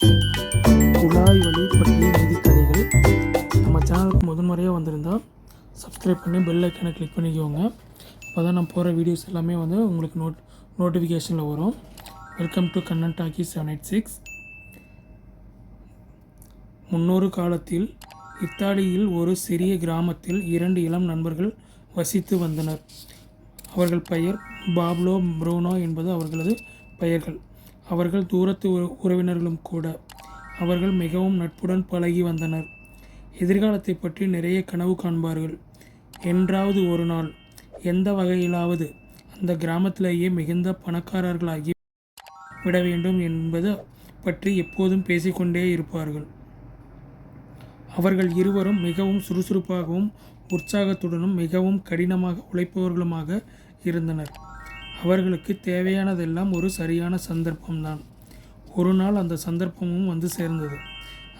குழாய் வழி பற்றிய நீதிக்கதைகள் நம்ம சேனலுக்கு முதன்முறையாக வந்திருந்தால் சப்ஸ்கிரைப் பண்ணி பெல் ஐக்கனை கிளிக் பண்ணிக்கோங்க. அப்போ தான் நான் போகிற வீடியோஸ் எல்லாமே வந்து உங்களுக்கு நோட் நோட்டிஃபிகேஷனில் வரும். Welcome to Kannan talkie seven eight six முன்னொரு காலத்தில் இத்தாலியில் ஒரு சிறிய கிராமத்தில் இரண்டு இளம் நண்பர்கள் வசித்து வந்தனர். அவர்கள் பெயர் பாப்லோ ப்ரூனோ என்பது அவர்களது பெயர்கள். அவர்கள் தூரத்து உறவினர்களும் கூட. அவர்கள் மிகவும் நட்புடன் பழகி வந்தனர். எதிர்காலத்தை பற்றி நிறைய கனவு காண்பார்கள். என்றாவது ஒரு நாள் எந்த வகையிலாவது அந்த கிராமத்திலேயே மிகுந்த பணக்காரர்களாகி விட வேண்டும் என்பது பற்றி எப்போதும் பேசிக்கொண்டே இருப்பார்கள். அவர்கள் இருவரும் மிகவும் சுறுசுறுப்பாகவும் உற்சாகத்துடனும் மிகவும் கடினமாக உழைப்பவர்களுமாக இருந்தனர். அவர்களுக்கு தேவையானதெல்லாம் ஒரு சரியான சந்தர்ப்பம்தான். ஒரு நாள் அந்த சந்தர்ப்பமும் வந்து சேர்ந்தது.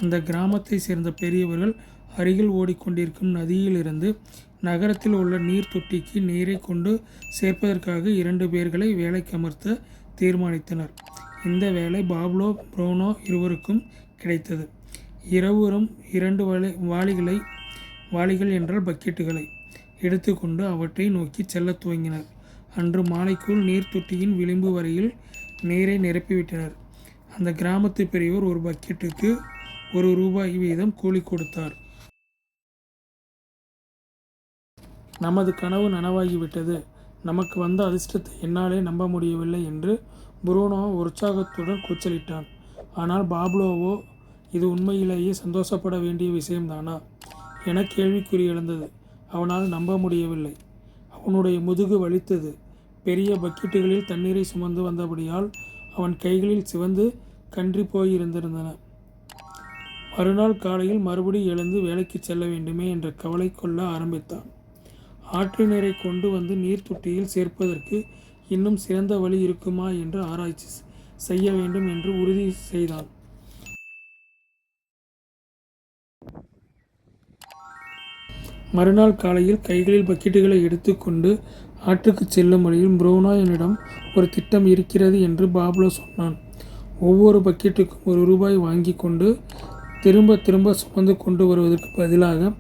அந்த கிராமத்தை சேர்ந்த பெரியவர்கள் அருகில் ஓடிக்கொண்டிருக்கும் நதியிலிருந்து நகரத்தில் உள்ள நீர் தொட்டிக்கு நீரை கொண்டு சேர்ப்பதற்காக இரண்டு பேர்களை வேலைக்கு அமர்த்த தீர்மானித்தனர். இந்த வேலை பாப்லோ ப்ரோனோ இருவருக்கும் கிடைத்தது. இரவுறும் இரண்டு வலை வாளிகளை வாளிகள் என்றால் பக்கெட்டுகளை எடுத்துக்கொண்டு அவற்றை நோக்கி செல்லத் துவங்கினர். அன்று மாலைக்குள் நீர் தொட்டியின் விளிம்பு வரையில் நீரை நிரப்பிவிட்டனர் அந்த கிராமத்து பெரியவர் ஒரு பக்கெட்டுக்கு ஒரு ரூபாய் வீதம் கூலி கொடுத்தார். நமது கனவு நனவாகிவிட்டது. நமக்கு வந்த அதிர்ஷ்டத்தை என்னாலே நம்ப முடியவில்லை என்று புரூனோ உற்சாகத்துடன் கூச்சலிட்டான். ஆனால் பாப்லோவோ இது உண்மையிலேயே சந்தோஷப்பட வேண்டிய விஷயம்தானா? என கேள்விக்குறி எழுந்தது. அவனால் நம்ப முடியவில்லை. அவனுடைய முதுகு வலித்தது. பெரிய பக்கெட்டுகளில் தண்ணீரை சுமந்து வந்தபடியால் அவன் கைகளில் சிவந்து கன்றி போயிருந்திருந்தன மறுநாள் காலையில் மறுபடி எழுந்து வேலைக்கு செல்ல வேண்டுமே என்ற கவலை கொள்ள ஆரம்பித்தான். ஆற்று நீரை கொண்டு வந்து நீர் தொட்டியில் சேர்ப்பதற்கு இன்னும் சிறந்த வழி இருக்குமா என்று ஆராய்ச்சி செய்ய வேண்டும் என்று உறுதி செய்தான். மறுநாள் காலையில் கைகளில் பக்கெட்டுகளை எடுத்துக்கொண்டு ஆற்றுக்கு செல்லும் வழியில் புரோனா என்னிடம் ஒரு திட்டம் இருக்கிறது என்று பாப்லோ சொன்னான். ஒவ்வொரு பக்கெட்டுக்கும் ஒரு ரூபாய் வாங்கி கொண்டு திரும்ப திரும்ப சுமந்து கொண்டு வருவதற்கு பதிலாக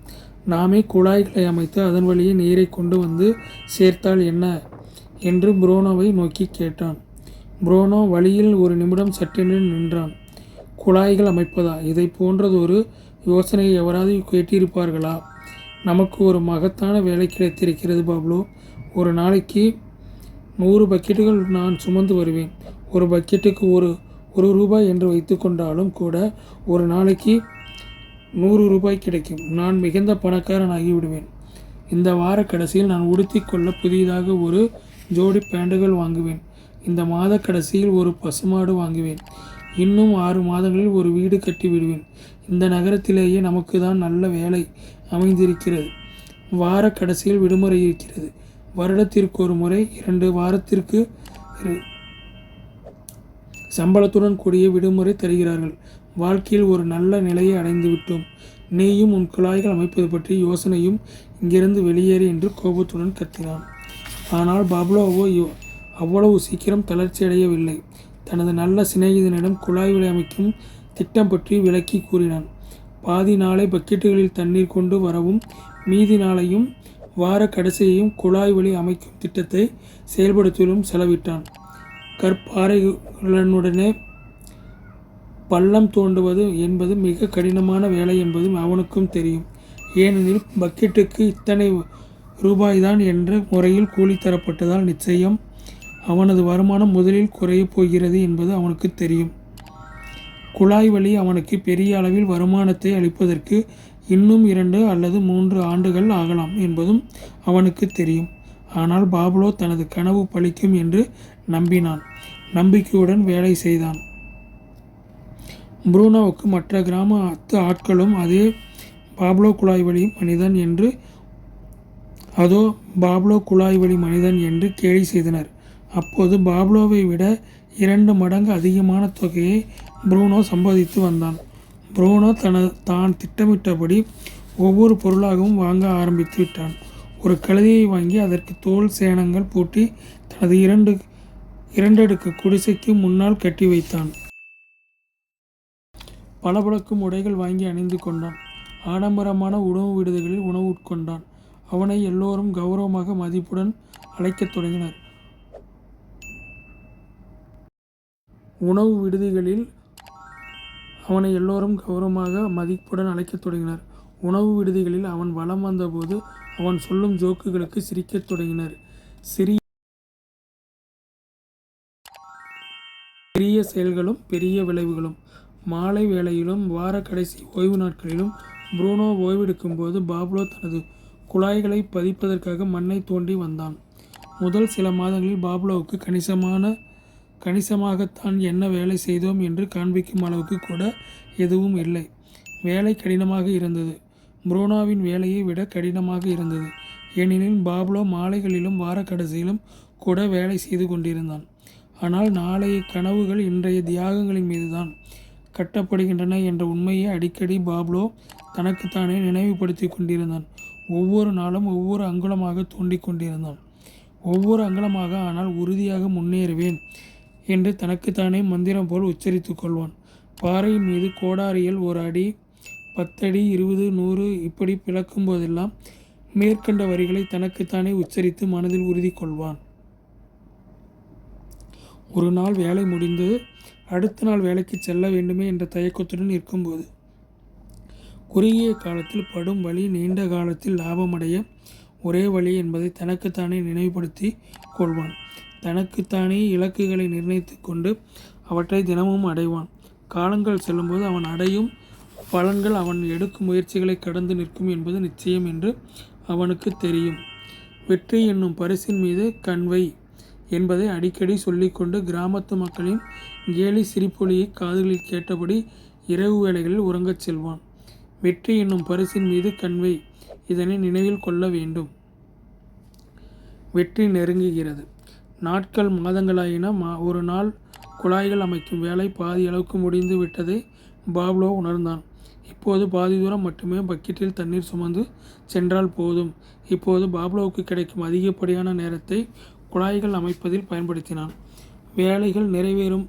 நாமே குழாய்களை அமைத்து அதன் வழியே நீரை கொண்டு வந்து சேர்த்தால் என்ன? என்று புரோனோவை நோக்கி கேட்டான். புரோனோ வழியில் ஒரு நிமிடம் சட்டென்று நின்றான். குழாய்கள் அமைப்பதா? இதை போன்றதொரு யோசனையை எவராது கேட்டிருப்பார்களா? நமக்கு ஒரு மகத்தான வேலை கிடைத்திருக்கிறது பாப்லோ. ஒரு நாளைக்கு நூறு பக்கெட்டுகள் நான் சுமந்து வருவேன். ஒரு பக்கெட்டுக்கு ஒரு ஒரு ரூபாய் என்று வைத்துக்கொண்டாலும் கூட ஒரு நாளைக்கு நூறு ரூபாய் கிடைக்கும். நான் மிகுந்த பணக்காரன் ஆகிவிடுவேன் இந்த வார கடைசியில் நான் உடுத்திக்கொள்ள புதிதாக ஒரு ஜோடி பேண்டுகள் வாங்குவேன். இந்த மாத கடைசியில் ஒரு பசுமாடு வாங்குவேன். இன்னும் ஆறு மாதங்களில் ஒரு வீடு கட்டி விடுவேன். இந்த நகரத்திலேயே நமக்கு தான் நல்ல வேலை. அமைந்திருக்கிறது. வார கடைசியில் விடுமுறை இருக்கிறது. வருடத்திற்கு ஒரு முறை இரண்டு வாரத்திற்கு சம்பளத்துடன் கூடிய விடுமுறை தருகிறார்கள். வாழ்க்கையில் ஒரு நல்ல நிலையை அடைந்து விட்டோம் நீயும் உன் குழாய்கள் அமைப்பது பற்றி யோசனையும் இங்கிருந்து வெளியேறு என்று கோபத்துடன் கத்தினான். ஆனால் பப்லோவோ அவ்வளவு சீக்கிரம் தளர்ச்சி அடையவில்லை. தனது நல்ல சிநேகிதனிடம் குழாய் விலை அமைக்கும் திட்டம் பற்றி விளக்கி கூறினான். பாதி நாளை பக்கெட்டுகளில் தண்ணீர் கொண்டு வரவும் மீதி நாளையும் வார கடைசியையும் குழாய் வழி அமைக்கும் திட்டத்தை செயல்படுத்திலும் செலவிட்டான். கற்பாறைகளுடனே பள்ளம் தோண்டுவது என்பது மிக கடினமான வேலை என்பதும் அவனுக்கும் தெரியும். ஏனெனில் பக்கெட்டுக்கு இத்தனை ரூபாய்தான் என்ற முறையில் கூலி தரப்பட்டதால் நிச்சயம் அவனது வருமானம் முதலில் குறையப் போகிறது என்பது அவனுக்கு தெரியும். குழாய் வழி அவனுக்கு பெரிய அளவில் வருமானத்தை அளிப்பதற்கு இன்னும் இரண்டு அல்லது மூன்று ஆண்டுகள் ஆகலாம் என்பதும் அவனுக்கு தெரியும். ஆனால் பாப்லோ தனது கனவு பழிக்கும் என்று நம்பினான். நம்பிக்கையுடன் வேலை செய்தான். புரூனோவுக்கு மற்ற கிராம அத்து ஆட்களும் அதே பாப்லோ குழாய் வழி மனிதன் என்று அதோ பாப்லோ குழாய் வழி மனிதன் என்று கேலி செய்தனர். அப்போது பாப்லோவை விட இரண்டு மடங்கு அதிகமான தொகையை புரூனோ சம்பாதித்து வந்தான். புரூனோ தனது தான் திட்டமிட்டபடி ஒவ்வொரு பொருளாகவும் வாங்க ஆரம்பித்து விட்டான். ஒரு கழுதையை வாங்கி அதற்கு தோல் சேனங்கள் பூட்டி தனது இரண்டு இரண்டடுக்கு குடிசைக்கு முன்னால் கட்டி வைத்தான். பளபளக்கும் உடைகள் வாங்கி அணிந்து கொண்டான். ஆடம்பரமான உணவு விடுதிகளில் உணவு உட்கொண்டான். அவனை எல்லோரும் கௌரவமாக மதிப்புடன் அழைக்கத் தொடங்கினர். உணவு விடுதிகளில் அவனை எல்லோரும் கௌரவமாக மதிப்புடன் அழைக்கத் தொடங்கினர். உணவு விடுதிகளில் அவன் வலம் வந்தபோது அவன் சொல்லும் ஜோக்குகளுக்கு சிரிக்கத் தொடங்கினர். சிறிய சிறிய செயல்களும் பெரிய விளைவுகளும். மாலை வேளையிலும் வார கடைசி ஓய்வு நாட்களிலும் புரூனோ ஓய்வெடுக்கும்போது பாப்லோ தனது குழாய்களை பதிப்பதற்காக மண்ணை தோண்டி வந்தான். முதல் சில மாதங்களில் பாப்லோவுக்கு கணிசமான கணிசமாகத்தான் என்ன வேலை செய்தோம் என்று காண்பிக்கும் அளவுக்கு கூட எதுவும் இல்லை. வேலை கடினமாக இருந்தது. புரோனாவின் வேலையை விட கடினமாக இருந்தது. ஏனெனில் பாப்லோ மாலைகளிலும் வாரக்கடைசியிலும் கூட வேலை செய்து கொண்டிருந்தான். ஆனால் நாளைய கனவுகள் இன்றைய தியாகங்களின் மீதுதான் கட்டப்படுகின்றன என்ற உண்மையை அடிக்கடி பாப்லோ தனக்குத்தானே நினைவுபடுத்தி கொண்டிருந்தான். ஒவ்வொரு நாளும் ஒவ்வொரு அங்குலமாக தூண்டிக் கொண்டிருந்தான். ஒவ்வொரு அங்குலமாக ஆனால் உறுதியாக முன்னேறுவேன். என்று தனக்குத்தானே மந்திரம் போல் உச்சரித்து கொள்வான். பாறையின் மீது கோடாரியில் ஒரு அடி பத்தடி இருபது நூறு இப்படி பிளக்கும் போதெல்லாம் மேற்கண்ட வரிகளை தனக்குத்தானே உச்சரித்து மனதில் உறுதி கொள்வான். ஒரு நாள் வேலை முடிந்து அடுத்த நாள் வேலைக்கு செல்ல வேண்டுமே என்ற தயக்கத்துடன் இருக்கும்போது குறுகிய காலத்தில் படும் வழி நீண்ட காலத்தில் லாபமடைய ஒரே வழி என்பதை தனக்குத்தானே நினைவுபடுத்தி கொள்வான். தனக்குத்தானே இலக்குகளை நிர்ணயித்து கொண்டு அவற்றை தினமும் அடைவான். காலங்கள் செல்லும்போது அவன் அடையும் பலன்கள் அவன் எடுக்கும் முயற்சிகளை கடந்து நிற்கும் என்பது நிச்சயம் என்று அவனுக்கு தெரியும். வெற்றி என்னும் பரிசின் மீது கண்வை என்பதை அடிக்கடி சொல்லிக்கொண்டு கிராமத்து மக்களின் கேலி சிரிப்பொலியை காதுகளில் கேட்டபடி இரவு வேளைகளில் உறங்கச் செல்வான். வெற்றி என்னும் பரிசின் மீது கண்வை இதனை நினைவில் கொள்ள வேண்டும். வெற்றி நெருங்குகிறது. நாட்கள் மாதங்களாயின மா ஒரு நாள் குழாய்கள் அமைக்கும் வேலை பாதி அளவுக்கு முடிந்து விட்டதை பாப்லோ உணர்ந்தான். இப்போது பாதி தூரம் மட்டுமே பக்கெட்டில் தண்ணீர் சுமந்து சென்றால் போதும். இப்போது பாப்லோவுக்கு கிடைக்கும் அதிகப்படியான நேரத்தை குழாய்கள் அமைப்பதில் பயன்படுத்தினான். வேலைகள் நிறைவேறும்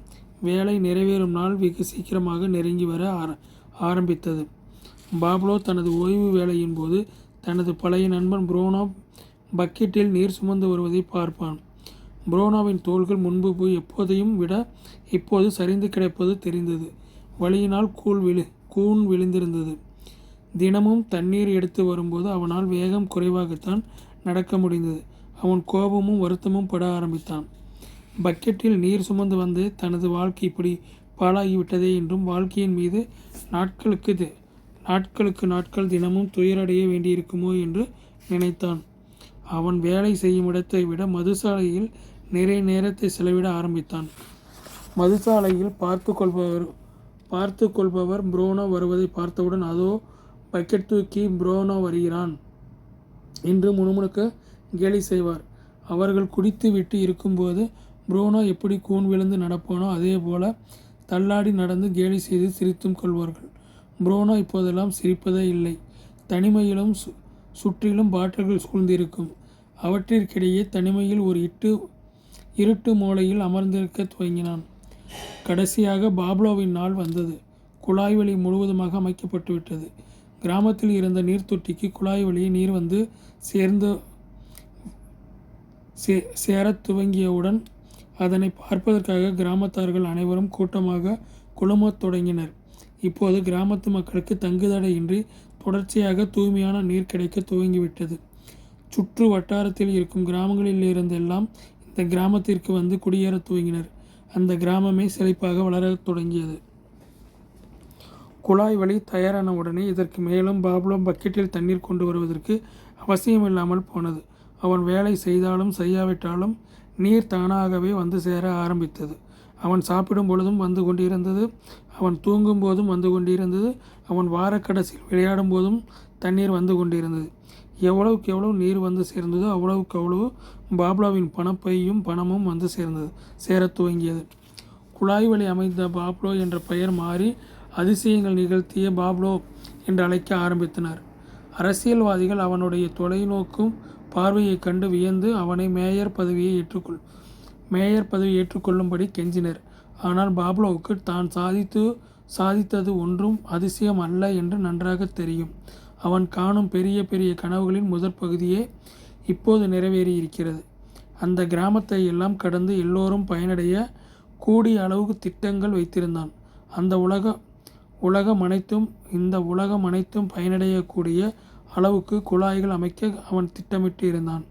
வேலை நிறைவேறும் நாள் வெகு சீக்கிரமாக நெருங்கி வர ஆர ஆரம்பித்தது. பாப்லோ தனது ஓய்வு வேலையின் போது தனது பழைய நண்பன் புரோனோ பக்கெட்டில் நீர் சுமந்து வருவதை பார்ப்பான். புரோனாவின் தோள்கள் முன்பு போய் எப்போதையும் விட இப்போது சரிந்து கிடப்பது தெரிந்தது. வழியினால் கூழ் விழு கூன் விழுந்திருந்தது. தினமும் தண்ணீர் எடுத்து வரும்போது அவனால் வேகம் குறைவாகத்தான் நடக்க முடிந்தது. அவன் கோபமும் வருத்தமும் பட ஆரம்பித்தான். பக்கெட்டில் நீர் சுமந்து வந்து தனது வாழ்க்கை இப்படி பாழாகிவிட்டதே என்றும் வாழ்க்கையின் மீது நாட்களுக்கு நாட்களுக்கு நாட்கள் தினமும் துயரடைய வேண்டியிருக்குமோ என்று நினைத்தான். அவன் வேலை செய்யும் இடத்தை விட மதுசாலையில் நிறைய நேரத்தை செலவிட ஆரம்பித்தான். மதுசாலையில் பார்த்து கொள்பவர் பார்த்து கொள்பவர் புரோனோ வருவதை பார்த்தவுடன் அதோ பக்கெட் தூக்கி புரோனோ வருகிறான் என்று முணுமுணுக்க கேலி செய்வார். அவர்கள் குடித்து விட்டு இருக்கும்போது புரோனோ எப்படி கூன் விழுந்து நடப்பானோ அதே போல தள்ளாடி நடந்து கேலி செய்து சிரித்தும் கொள்வார்கள். புரோனோ இப்போதெல்லாம் சிரிப்பதே இல்லை. தனிமையிலும் சு சுற்றிலும் பாட்டில்கள் சூழ்ந்திருக்கும். அவற்றிற்கிடையே தனிமையில் ஒரு இட்டு இருட்டு மூலையில் அமர்ந்திருக்க துவங்கினான். கடைசியாக பாப்லோவின் நாள் வந்தது. குழாய் வழி முழுவதுமாக அமைக்கப்பட்டு விட்டது கிராமத்தில் இருந்த நீர் தொட்டிக்கு குழாய் வழியே நீர் வந்து சேர்ந்து சே சேரத் துவங்கியவுடன் அதனை பார்ப்பதற்காக கிராமத்தார்கள் அனைவரும் கூட்டமாக குழுமத் தொடங்கினர். இப்போது கிராமத்து மக்களுக்கு தங்குதடையின்றி தொடர்ச்சியாக தூய்மையான நீர் கிடைக்க துவங்கிவிட்டது. சுற்று வட்டாரத்தில் இருக்கும் கிராமங்களில் இருந்தெல்லாம் இந்த கிராமத்திற்கு வந்து குடியேற துவங்கினர். அந்த கிராமமே செழிப்பாக வளரத் தொடங்கியது. குழாய் வழி தயாரான உடனே இதற்கு மேலும் பாபுலம் பக்கெட்டில் தண்ணீர் கொண்டு வருவதற்கு அவசியமில்லாமல் போனது. அவன் வேலை செய்தாலும் செய்யாவிட்டாலும் நீர் தானாகவே வந்து சேர ஆரம்பித்தது. அவன் சாப்பிடும் பொழுதும் வந்து கொண்டிருந்தது. அவன் தூங்கும் போதும் வந்து கொண்டிருந்தது. அவன் வாரக்கடைசியில் விளையாடும் போதும் தண்ணீர் வந்து கொண்டிருந்தது. எவ்வளவுக்கு எவ்வளவு நீர் வந்து சேர்ந்ததோ அவ்வளவுக்கு அவ்வளவு பாப்லாவின் பணப்பையும் பணமும் வந்து சேர்ந்தது சேர துவங்கியது. குழாய் வழி அமைந்த பாப்லோ என்ற பெயர் மாறி அதிசயங்கள் நிகழ்த்திய பாப்லோ என்று அழைக்க ஆரம்பித்தனர். அரசியல்வாதிகள் அவனுடைய தொலைநோக்கும் பார்வையை கண்டு வியந்து அவனை மேயர் பதவியை ஏற்றுக்கொள் மேயர் பதவி ஏற்றுக்கொள்ளும்படி கெஞ்சினர். ஆனால் பாப்லோவுக்கு தான் சாதித்து சாதித்தது ஒன்றும் அதிசயம் அல்ல என்று நன்றாக தெரியும். அவன் காணும் பெரிய பெரிய கனவுகளின் முதற் பகுதியே இப்போது நிறைவேறி இருக்கிறது அந்த கிராமத்தை எல்லாம் கடந்து எல்லோரும் பயனடைய கூடிய அளவுக்கு திட்டங்கள் வைத்திருந்தான். அந்த உலக உலகம் அனைத்தும் இந்த உலகம் அனைத்தும் பயனடையக்கூடிய அளவுக்கு குழாய்கள் அமைக்க அவன் திட்டமிட்டு இருந்தான்